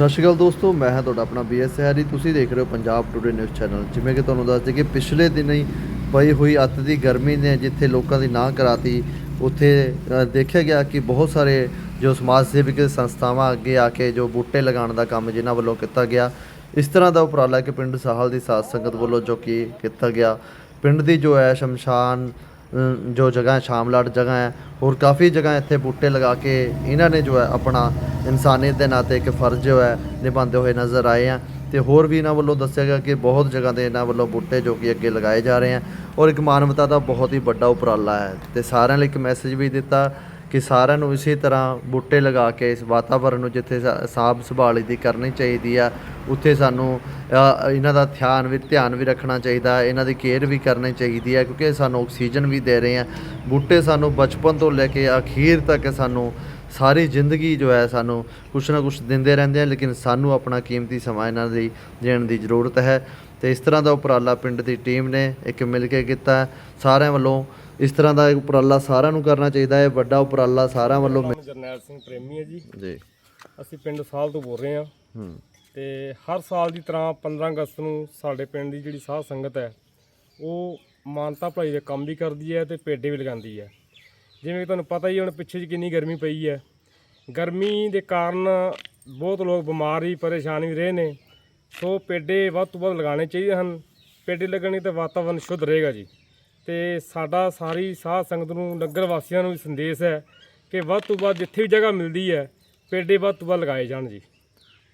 ਸਤਿ ਸ਼੍ਰੀ ਅਕਾਲ ਦੋਸਤੋ, ਮੈਂ ਹਾਂ ਤੁਹਾਡਾ ਆਪਣਾ ਬੀਐਸ ਸਹਿਰੀ। ਤੁਸੀਂ ਦੇਖ ਰਹੇ ਹੋ ਪੰਜਾਬ ਟੂਡੇ ਨਿਊਜ਼ ਚੈਨਲ ਜਿਵੇਂ ਕਿ ਤੁਹਾਨੂੰ ਦੱਸ ਦਈਏ ਕਿ ਪਿਛਲੇ ਦਿਨ ਹੀ ਪਈ ਹੋਈ ਅੱਤ ਦੀ ਗਰਮੀ ਨੇ ਜਿੱਥੇ ਲੋਕਾਂ ਦੀ ਨਾ ਕਰਾਤੀ, ਉੱਥੇ ਦੇਖਿਆ ਗਿਆ ਕਿ ਬਹੁਤ ਸਾਰੇ ਜੋ ਸਮਾਜ ਸੇਵਕ ਸੰਸਥਾਵਾਂ ਅੱਗੇ ਆ ਕੇ ਜੋ ਬੂਟੇ ਲਗਾਉਣ ਦਾ ਕੰਮ ਜਿਨ੍ਹਾਂ ਵੱਲੋਂ ਕੀਤਾ ਗਿਆ, ਇਸ ਤਰ੍ਹਾਂ ਦਾ ਉਪਰਾਲਾ ਕਿ ਪਿੰਡ ਸਾਹਲ ਦੀ ਸਾਧ ਸੰਗਤ ਵੱਲੋਂ ਜੋ ਕਿ ਕੀਤਾ ਗਿਆ। ਪਿੰਡ ਦੀ ਜੋ ਹੈ ਸ਼ਮਸ਼ਾਨ ਜੋ ਜਗ੍ਹਾ ਹੈ, ਸ਼ਾਮਲਾਟ ਜਗ੍ਹਾ ਹੈ, ਹੋਰ ਕਾਫੀ ਜਗ੍ਹਾ ਇੱਥੇ ਬੂਟੇ ਲਗਾ ਕੇ ਇਹਨਾਂ ਨੇ ਜੋ ਹੈ ਆਪਣਾ ਇਨਸਾਨੀਅਤ ਦੇ ਨਾਤੇ ਇੱਕ ਫਰਜ਼ ਜੋ ਹੈ, ਨਿਭਾਉਂਦੇ ਹੋਏ ਨਜ਼ਰ ਆਏ ਆ। ਤੇ ਹੋਰ ਵੀ ਇਹਨਾਂ ਵੱਲੋਂ ਦੱਸਿਆ ਗਿਆ ਕਿ ਬਹੁਤ ਜਗ੍ਹਾ ਤੇ ਇਹਨਾਂ ਵੱਲੋਂ ਬੂਟੇ ਜੋ ਕਿ ਅੱਗੇ ਲਗਾਏ ਜਾ ਰਹੇ ਆ। ਔਰ ਇੱਕ ਮਾਨਵਤਾ ਦਾ ਬਹੁਤ ਹੀ ਵੱਡਾ ਉਪਰਾਲਾ ਹੈ। ਤੇ ਸਾਰਿਆਂ ਲਈ ਇੱਕ ਮੈਸੇਜ ਵੀ ਦਿੱਤਾ ਕਿ ਸਾਰਿਆਂ ਨੂੰ ਇਸੇ ਤਰ੍ਹਾਂ ਬੂਟੇ ਲਗਾ ਕੇ ਇਸ ਵਾਤਾਵਰਨ ਨੂੰ ਜਿੱਥੇ ਸਾ- ਸਾਂਭ ਸੰਭਾਲ ਦੀ ਕਰਨੀ ਚਾਹੀਦੀ ਆ, ਉੱਥੇ ਸਾਨੂੰ ਇਹਨਾਂ ਦਾ ਧਿਆਨ ਵੀ ਧਿਆਨ ਵੀ ਰੱਖਣਾ ਚਾਹੀਦਾ, ਇਹਨਾਂ ਦੀ ਕੇਅਰ ਵੀ ਕਰਨੀ ਚਾਹੀਦੀ ਹੈ ਕਿਉਂਕਿ ਸਾਨੂੰ ਆਕਸੀਜਨ ਵੀ ਦੇ ਰਹੇ ਆ। ਬੂਟੇ ਸਾਨੂੰ ਬਚਪਨ ਤੋਂ ਲੈ ਕੇ ਅਖੀਰ ਤੱਕ ਸਾਨੂੰ ਸਾਰੀ ਜ਼ਿੰਦਗੀ ਜੋ ਹੈ ਸਾਨੂੰ ਕੁਛ ਨਾ ਕੁਛ ਦਿੰਦੇ ਰਹਿੰਦੇ ਆ ਲੇਕਿਨ ਸਾਨੂੰ ਆਪਣਾ ਕੀਮਤੀ ਸਮਾਂ ਇਹਨਾਂ ਦੀ ਦੇਣ ਦੀ ਜ਼ਰੂਰਤ ਹੈ। ਤੇ ਇਸ ਤਰ੍ਹਾਂ ਦਾ ਉਪਰਾਲਾ ਪਿੰਡ ਦੀ ਟੀਮ ਨੇ ਇੱਕ ਮਿਲ ਕੇ ਕੀਤਾ। ਸਾਰਿਆਂ ਵੱਲੋਂ ਇਸ ਤਰ੍ਹਾਂ ਦਾ ਉਪਰਾਲਾ ਸਾਰਿਆਂ ਨੂੰ ਕਰਨਾ ਚਾਹੀਦਾ ਹੈ। ਵੱਡਾ ਉਪਰਾਲਾ ਸਾਰਿਆਂ ਵੱਲੋਂ ਮਿਲ- ਜਰਨੈਲ ਸਿੰਘ ਪ੍ਰੇਮੀ ਹੈ ਜੀ। ਜੀ। ਅਸੀਂ ਪਿੰਡ ਸਾਲ ਤੋਂ ਬੋਲ ਰਹੇ ਹਾਂ। ਹੂੰ। ਤੇ ਹਰ ਸਾਲ ਦੀ ਤਰ੍ਹਾਂ 15 ਅਗਸਤ ਨੂੰ ਸਾਡੇ ਪਿੰਡ ਦੀ ਜਿਹੜੀ ਸਾਧ ਸੰਗਤ ਹੈ ਉਹ ਮਾਨਤਾ ਭਲਾਈ ਦੇ ਕੰਮ ਵੀ ਕਰਦੀ ਹੈ ਤੇ ਪੇਡੇ ਵੀ ਲਗਾਉਂਦੀ ਹੈ। ਜਿਵੇਂ ਕਿ ਤੁਹਾਨੂੰ ਪਤਾ ਹੀ ਹੈ ਹੁਣ ਪਿੱਛੇ 'ਚ ਕਿੰਨੀ ਗਰਮੀ ਪਈ ਹੈ। ਗਰਮੀ ਦੇ ਕਾਰਨ ਬਹੁਤ ਲੋਕ ਬਿਮਾਰ ਵੀ ਪਰੇਸ਼ਾਨ ਵੀ ਰਹੇ ਨੇ। ਸੋ ਪੇਡੇ ਵੱਧ ਤੋਂ ਵੱਧ ਲਗਾਉਣੇ ਚਾਹੀਦੇ ਹਨ। ਪੇਡੇ ਲੱਗਣੇ ਤੇ ਵਾਤਾਵਰਨ ਸ਼ੁੱਧ ਰਹੇਗਾ ਜੀ। ਤੇ ਸਾਡਾ ਸਾਰੀ ਸਾਧ ਸੰਗਤ ਨੂੰ ਨਗਰ ਵਾਸੀਆਂ ਨੂੰ ਵੀ ਸੰਦੇਸ਼ ਹੈ ਕਿ ਵੱਧ ਤੋਂ ਵੱਧ ਜਿੱਥੇ ਵੀ ਜਗ੍ਹਾ ਮਿਲਦੀ ਹੈ ਪੇਡੇ ਵੱਧ ਤੋਂ ਵੱਧ ਲਗਾਏ ਜਾਣ ਜੀ।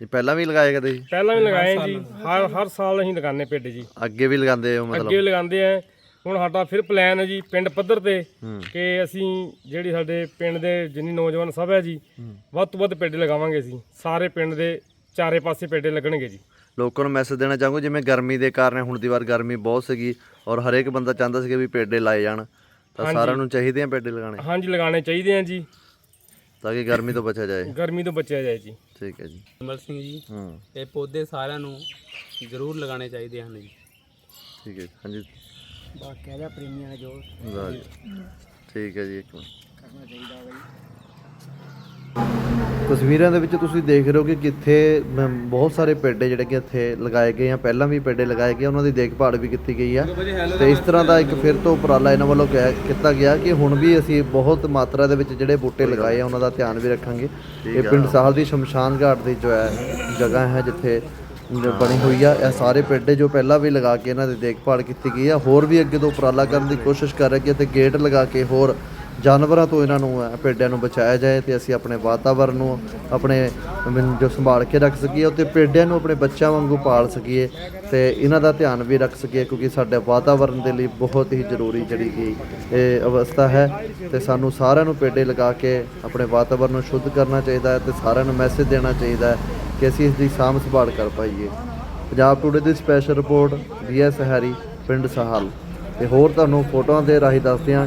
ਇਹ ਪਹਿਲਾਂ ਵੀ ਲਗਾਏ ਕਦੇ ਜੀ? ਪਹਿਲਾਂ ਵੀ ਲਗਾਏ ਜੀ। ਹਰ ਹਰ ਸਾਲ ਅਸੀਂ ਲਗਾਉਂਦੇ ਪੇਡੇ ਜੀ। ਅੱਗੇ ਵੀ ਲਗਾਉਂਦੇ ਹੋ ਮਤਲਬ? ਅੱਗੇ ਵੀ ਲਗਾਉਂਦੇ ਆ ਹੁਣ ਸਾਡਾ ਫਿਰ ਪਲਾਨ ਹੈ ਜੀ ਪਿੰਡ ਪੱਧਰ ਤੇ। ਕਿ ਅਸੀਂ ਜਿਹੜੀ ਸਾਡੇ ਪਿੰਡ ਦੇ ਜਿੰਨੀ ਨੌਜਵਾਨ ਸਭ ਹੈ ਜੀ ਵੱਧ ਤੋਂ ਵੱਧ ਪੇਡੇ ਲਗਾਵਾਂਗੇ ਅਸੀਂ ਸਾਰੇ ਪਿੰਡ ਦੇ ਚਾਰੇ ਪਾਸੇ ਪੇਡੇ ਲੱਗਣਗੇ ਜੀ। ਲੋਕਾਂ ਨੂੰ ਮੈਸੇਜ ਦੇਣਾ ਚਾਹੂੰਗਾ ਜਿਵੇਂ ਗਰਮੀ ਦੇ ਕਾਰਨ ਹੁਣ ਦੀ ਵਾਰ ਗਰਮੀ ਬਹੁਤ ਸੀਗੀ ਔਰ ਹਰੇਕ ਬੰਦਾ ਚਾਹੁੰਦਾ ਸੀ ਕਿ ਵੀ ਪੇਡੇ ਲਾਏ ਜਾਣ ਤਾਂ ਸਾਰਿਆਂ ਨੂੰ ਚਾਹੀਦੇ ਆ ਪੇਡੇ ਲਗਾਉਣੇ। ਹਾਂਜੀ ਲਗਾਉਣੇ ਚਾਹੀਦੇ ਆ ਜੀ ਤਾਂ ਕਿ ਗਰਮੀ ਤੋਂ ਬਚਿਆ ਜਾਏ। ਗਰਮੀ ਤੋਂ ਬਚਿਆ ਜਾਏ ਜੀ। ਠੀਕ ਹੈ ਜੀ। ਕਮਲ ਸਿੰਘ ਜੀ ਹੂੰ। ਇਹ ਪੌਦੇ ਸਾਰਿਆਂ ਨੂੰ ਜ਼ਰੂਰ ਲਗਾਉਣੇ ਚਾਹੀਦੇ ਹਨ ਜੀ। ਠੀਕ ਹੈ। ਹਾਂਜੀ। ਬਾਕੀ ਦਾ ਪ੍ਰੇਮੀਆਂ ਨੇ ਜੋ ਵਾਹ ਜੀ। ਠੀਕ ਹੈ ਜੀ ਇੱਕ ਮਿੰਟ। ਤਸਵੀਰਾਂ ਦੇ ਵਿੱਚ ਤੁਸੀਂ ਦੇਖ ਰਹੇ ਹੋ ਕਿ ਕਿੱਥੇ ਮ- ਬਹੁਤ ਸਾਰੇ ਪੇਡੇ ਜਿਹੜੇ ਕਿ ਇੱਥੇ ਲਗਾਏ ਗਏ ਆ। ਪਹਿਲਾਂ ਵੀ ਪੇਡੇ ਲਗਾਏ ਗਏ ਉਹਨਾਂ ਦੀ ਦੇਖਭਾਲ ਵੀ ਕੀਤੀ ਗਈ ਆ। ਤੇ ਇਸ ਤਰ੍ਹਾਂ ਦਾ ਇੱਕ ਫਿਰ ਤੋਂ ਉਪਰਾਲਾ ਇਹਨਾਂ ਵੱਲੋਂ ਕਿਹਾ- ਕੀਤਾ ਗਿਆ ਕਿ ਹੁਣ ਵੀ ਅਸੀਂ ਬਹੁਤ ਮਾਤਰਾ ਦੇ ਵਿੱਚ ਜਿਹੜੇ ਬੂਟੇ ਲਗਾਏ ਆ ਉਹਨਾਂ ਦਾ ਧਿਆਨ ਵੀ ਰੱਖਾਂਗੇ। ਇਹ ਪਿੰਡ ਸਾਹਲ ਦੀ ਸ਼ਮਸ਼ਾਨ ਘਾਟ ਦੀ ਜੋ ਹੈ ਜਗ੍ਹਾ ਹੈ ਜਿੱਥੇ ਬਣੀ ਹੋਈ ਆ, ਇਹ ਸਾਰੇ ਪਿੰਡ ਜੋ ਪਹਿਲਾਂ ਵੀ ਲਗਾ ਕੇ ਇਹਨਾਂ ਦੀ ਦੇਖਭਾਲ ਕੀਤੀ ਗਈ ਆ, ਹੋਰ ਵੀ ਅੱਗੇ ਤੋਂ ਉਪਰਾਲਾ ਕਰਨ ਦੀ ਕੋਸ਼ਿਸ਼ ਕਰ ਰਹੇ ਕਿ ਇੱਥੇ ਗੇਟ ਲਗਾ ਕੇ ਹੋਰ ਜਾਨਵਰਾਂ ਤੋਂ ਇਹਨਾਂ ਨੂੰ ਪੇਡਿਆਂ ਨੂੰ ਬਚਾਇਆ ਜਾਏ ਤੇ ਅਸੀਂ ਆਪਣੇ ਵਾਤਾਵਰਨ ਨੂੰ, ਆਪਣੇ ਜੋ ਸੰਭਾਲ ਕੇ ਰੱਖ ਸਕੀਏ ਤੇ ਪੇਡਿਆਂ ਨੂੰ ਆਪਣੇ ਬੱਚਿਆਂ ਵਾਂਗੂ ਪਾਲ ਸਕੀਏ ਤੇ ਇਹਨਾਂ ਦਾ ਧਿਆਨ ਵੀ ਰੱਖ ਸਕੀਏ ਕਿਉਂਕਿ ਸਾਡੇ ਵਾਤਾਵਰਨ ਦੇ ਲਈ ਬਹੁਤ ਹੀ ਜ਼ਰੂਰੀ ਜਿਹੜੀ ਕਿ ਇਹ ਅਵਸਥਾ ਹੈ ਤੇ ਸਾਨੂੰ ਸਾਰਿਆਂ ਨੂੰ ਪੇਡੇ ਲਗਾ ਕੇ ਆਪਣੇ ਵਾਤਾਵਰਨ ਨੂੰ ਸ਼ੁੱਧ ਕਰਨਾ ਚਾਹੀਦਾ ਹੈ ਤੇ ਸਾਰਿਆਂ ਨੂੰ ਮੈਸੇਜ ਦੇਣਾ ਚਾਹੀਦਾ ਹੈ ਕਿ ਅਸੀਂ ਇਸ ਦੀ ਸਾਂਭ ਸੰਭਾਲ ਕਰ ਪਾਈਏ। ਪੰਜਾਬ ਟੂਡੇ ਦੀ ਸਪੈਸ਼ਲ ਰਿਪੋਰਟ ਬੀਐਸ ਹੈਰੀ ਪਿੰਡ ਸਾਹਲ। ਤੇ ਹੋਰ ਤੁਹਾਨੂੰ ਫੋਟੋਆਂ ਦੇ ਰਾਹੀਂ ਦੱਸਦੇ ਹਾਂ